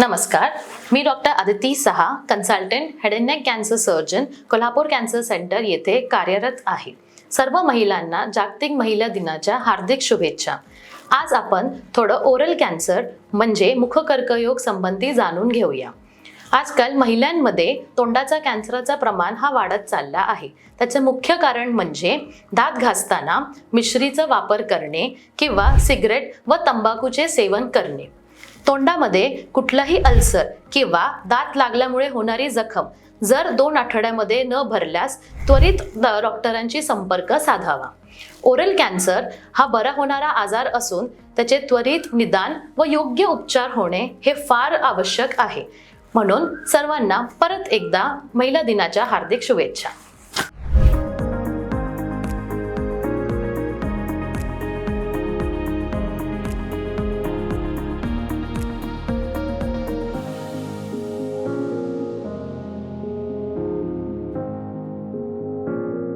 नमस्कार. मी doctor Aditi Saha consultant head and neck cancer surgeon Kolhapur cancer centre येथे कार्यरत आहे. सर्व महिलांना जागतिक महिला दिनाच्या हार्दिक शुभेच्छा. आज आपण थोडं ओरल कॅन्सर म्हणजे मुखकर्कयोग संबंधी जाणून घेऊया. आजकाल महिलांमध्ये तोंडाचा कॅन्सरचा प्रमाण हा वाढत चालला आहे. त्याचं मुख्य कारण म्हणजे दात घासताना मिश्रीचा वापर करणे किंवा सिगरेट व तंबाखूचे सेवन करणे. तोंडामध्ये कुठलाही अल्सर किंवा दात लागल्यामुळे होणारी जखम जर दोन आठवड्यामध्ये न भरल्यास त्वरित डॉक्टरांशी संपर्क साधावा. ओरल कॅन्सर हा बरा होणारा आजार असून त्याचे त्वरित निदान व योग्य उपचार होणे हे फार आवश्यक आहे. म्हणून सर्वांना परत एकदा महिला दिनाच्या हार्दिक शुभेच्छा.